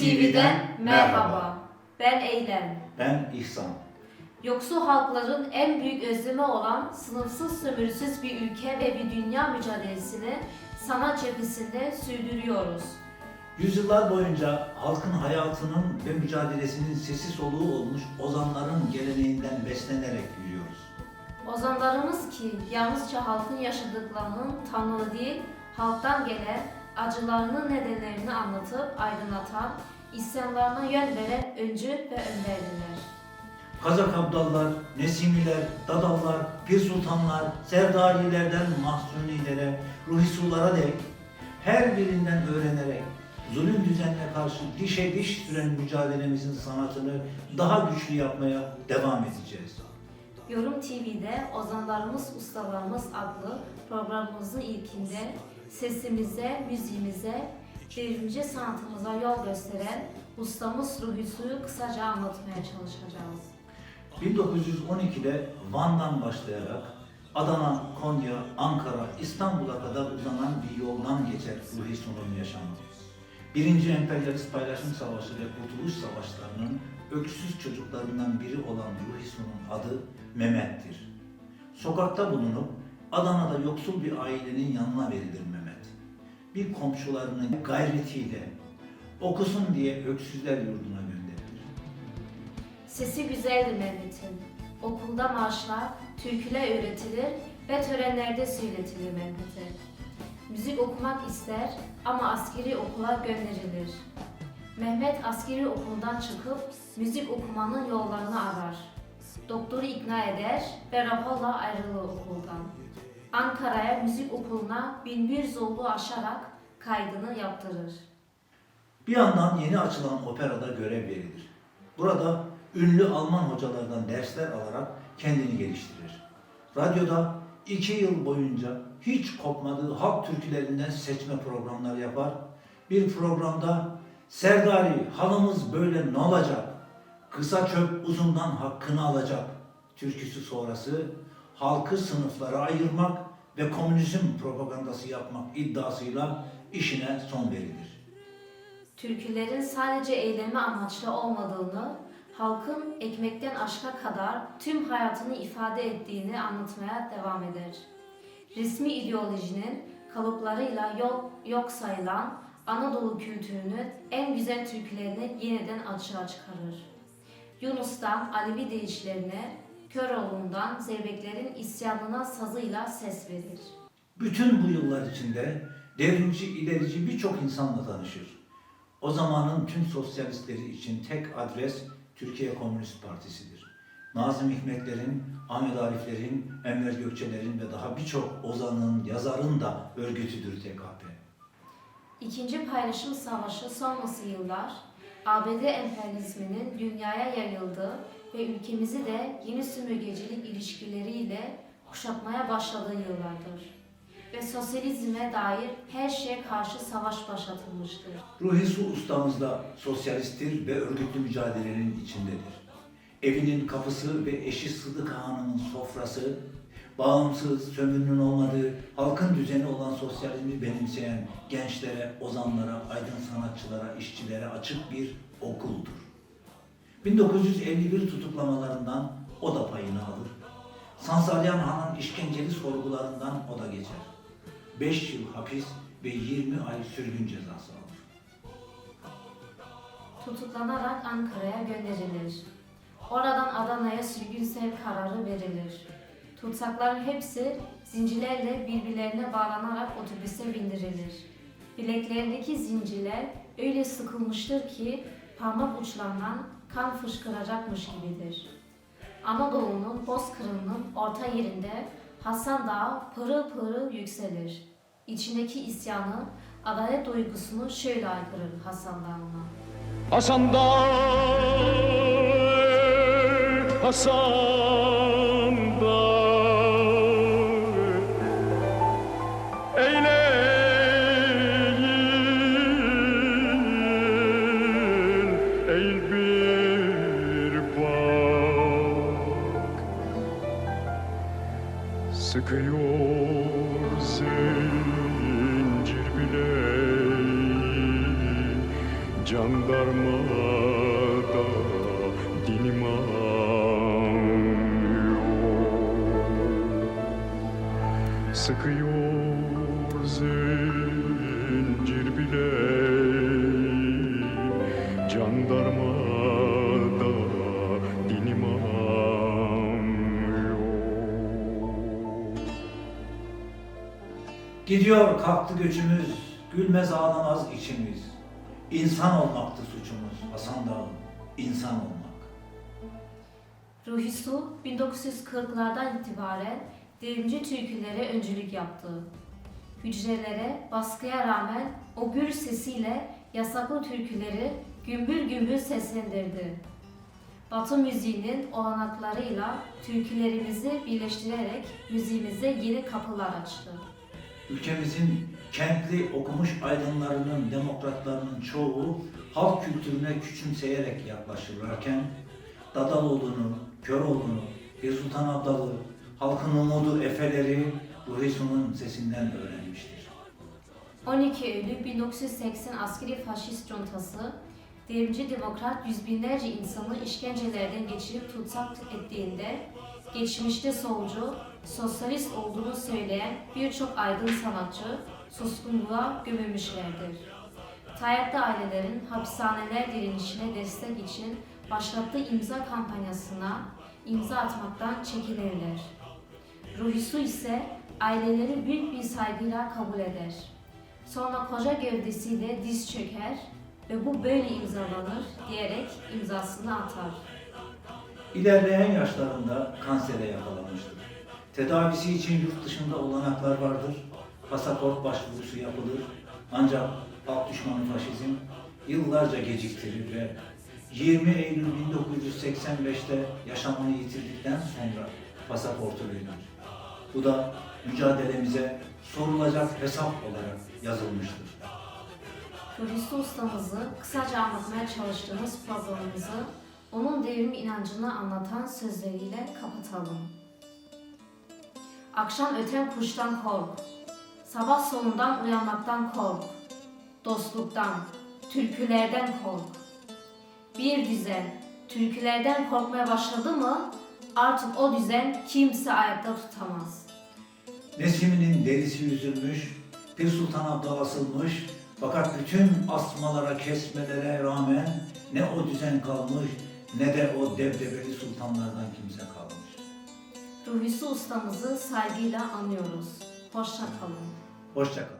TV'den merhaba. Ben Eylem. Ben İhsan. Yoksul halkların en büyük özlemi olan sınıfsız sömürüsüz bir ülke ve bir dünya mücadelesini sanat cephesinde sürdürüyoruz. Yüzyıllar boyunca halkın hayatının ve mücadelesinin sesi soluğu olmuş ozanların geleneğinden beslenerek yürüyoruz. Ozanlarımız ki yalnızca halkın yaşadıklarının tanığı değil, halktan gelen acılarının nedenlerini anlatıp aydınlatan, isyanlarına yön veren öncü ve önderdiler. Kazak Abdallar, Nesimiler, Dadallar, Pir Sultanlar, Serdarilerden Mahsunilere, Ruhisullara dek her birinden öğrenerek zulüm düzenine karşı dişe diş süren mücadelemizin sanatını daha güçlü yapmaya devam edeceğiz. Yorum TV'de Ozanlarımız Ustalarımız adlı programımızın ilkinde sesimize, müziğimize, devrimci sanatımıza yol gösteren ustamız Ruhi Su'yu kısaca anlatmaya çalışacağız. 1912'de Van'dan başlayarak Adana, Konya, Ankara, İstanbul'a kadar uzanan bir yoldan geçer Ruhi Su'nun yaşamı. Birinci Emperyalist Paylaşım Savaşı ve Kurtuluş Savaşlarının öksüz çocuklarından biri olan Ruhi Su'nun adı Mehmet'tir. Sokakta bulunup Adana'da yoksul bir ailenin yanına verilir Mehmet. Bir komşularının gayretiyle okusun diye öksüzler yurduna gönderilir. Sesi güzeldi Mehmet'in. Okulda marşlar, türküler öğretilir ve törenlerde söyletilir Mehmet'e. Müzik okumak ister ama askeri okula gönderilir. Mehmet askeri okuldan çıkıp müzik okumanın yollarını arar. Doktoru ikna eder ve raporla ayrılır okuldan. Ankara'ya müzik okuluna binbir zorluğu aşarak kaydını yaptırır. Bir yandan yeni açılan operada görev verilir. Burada ünlü Alman hocalardan dersler alarak kendini geliştirir. Radyoda iki yıl boyunca hiç kopmadığı halk türkülerinden seçme programlar yapar. Bir programda Serdari halımız böyle ne olacak? Kısa çöp uzundan hakkını alacak. Türküsü sonrası halkı sınıflara ayırmak ve komünizm propagandası yapmak iddiasıyla işine son verilir. Türkülerin sadece eylemi amaçlı olmadığını, halkın ekmekten aşka kadar tüm hayatını ifade ettiğini anlatmaya devam eder. Resmi ideolojinin kalıplarıyla yok, yok sayılan Anadolu kültürünü en güzel türkülerini yeniden açığa çıkarır. Yunus'tan Alevi deyişlerine, Köroğlu'ndan Zeybeklerin isyanına sazıyla ses verir. Bütün bu yıllar içinde devrimci, ilerici birçok insanla tanışır. O zamanın tüm sosyalistleri için tek adres Türkiye Komünist Partisi'dir. Nazım Hikmetler'in, Ahmet Arif'lerin, Enver Gökçeler'in ve daha birçok ozanın, yazarın da örgütüdür TKP. İkinci Paylaşım Savaşı sonrası yıllar, ABD emperyalizminin dünyaya yayıldığı ve ülkemizi de yeni sömürgecilik ilişkileriyle kuşatmaya başladığı yıllardır. Ve sosyalizme dair her şeye karşı savaş başlatılmıştır. Ruhi Su ustamız da sosyalisttir ve örgütlü mücadelenin içindedir. Evinin kapısı ve eşi Sıdık Hanım'ın sofrası, bağımsız, sömürünün olmadığı, halkın düzeni olan sosyalizmi benimseyen gençlere, ozanlara, aydın sanatçılara, işçilere açık bir okuldur. 1951 tutuklamalarından o da payını alır. Sansalyan Han'ın işkenceli sorgularından o da geçer. 5 yıl hapis ve 20 ay sürgün cezası alır. Tutuklanarak Ankara'ya gönderilir. Oradan Adana'ya sürgün sevk kararı verilir. Tutsakların hepsi zincirlerle birbirlerine bağlanarak otobüse bindirilir. Bileklerindeki zincirler öyle sıkılmıştır ki parmak uçlarından kan fışkıracakmış gibidir. Anadolu'nun Bozkırı'nın orta yerinde Hasan Dağı pırıl pırıl yükselir. İçindeki isyanı, adalet duygusunu şöyle aykırır Hasan Dağı'na. Hasan Dağ, Hasan Sıkıyor zincir bileğin Jandarmada dinim ağrıyor Sıkıyor zincir bileğim Gidiyor kalktı göçümüz, gülmez ağlamaz içimiz. İnsan olmaktı suçumuz Hasan Dağ, insan olmak. Ruhi Su 1940'lardan itibaren devrimci türkülere öncülük yaptı. Hücrelere baskıya rağmen o gür sesiyle yasaklı türküleri gümbür gümbür seslendirdi. Batı müziğinin olanaklarıyla türkülerimizi birleştirerek müziğimize yeni kapılar açtı. Ülkemizin kentli okumuş aydınlarının, demokratlarının çoğu halk kültürüne küçümseyerek yaklaşırlarken Dadaloğlu'nu, Köroğlu'nu, Bir Sultan Abdal'ı, halkın umudu Efeleri Ruhi Su'nun sesinden öğrenmiştir. 12 Eylül 1980 askeri faşist cuntası, devrimci demokrat yüz binlerce insanı işkencelerden geçirip tutsak ettiğinde, geçmişte solcu, sosyalist olduğunu söyleyen birçok aydın sanatçı suskunluğa gömülmüşlerdir. Tayyipli ailelerin hapishaneler direnişine destek için başlattığı imza kampanyasına imza atmaktan çekinirler. Ruhi Su ise aileleri büyük bir saygıyla kabul eder. Sonra koca gövdesiyle diz çöker ve bu böyle imzalanır diyerek imzasını atar. İlerleyen yaşlarında kansere yakalanmıştır. Tedavisi için yurt dışında olanaklar vardır. Pasaport başvurusu yapılır. Ancak halk düşmanı faşizm yıllarca geciktirir ve 20 Eylül 1985'te yaşamını yitirdikten sonra pasaportu verilir. Bu da mücadelemize sorulacak hesap olarak yazılmıştır. Hulusi ustamızı kısaca anlatmaya çalıştığımız programımızı onun devrim inancını anlatan sözleriyle kapatalım. Akşam öten kuştan kork, sabah solundan uyanmaktan kork, dostluktan, türkülerden kork. Bir düzen, türkülerden korkmaya başladı mı artık o düzen kimse ayakta tutamaz. Nesimi'nin derisi yüzülmüş, Pir Sultan Abdal asılmış, fakat bütün asmalara, kesmelere rağmen ne o düzen kalmış, ne de o debdebeli sultanlardan kimse kalmış. Ruhisi ustamızı saygıyla anıyoruz. Hoşça kalın. Hoşçakalın.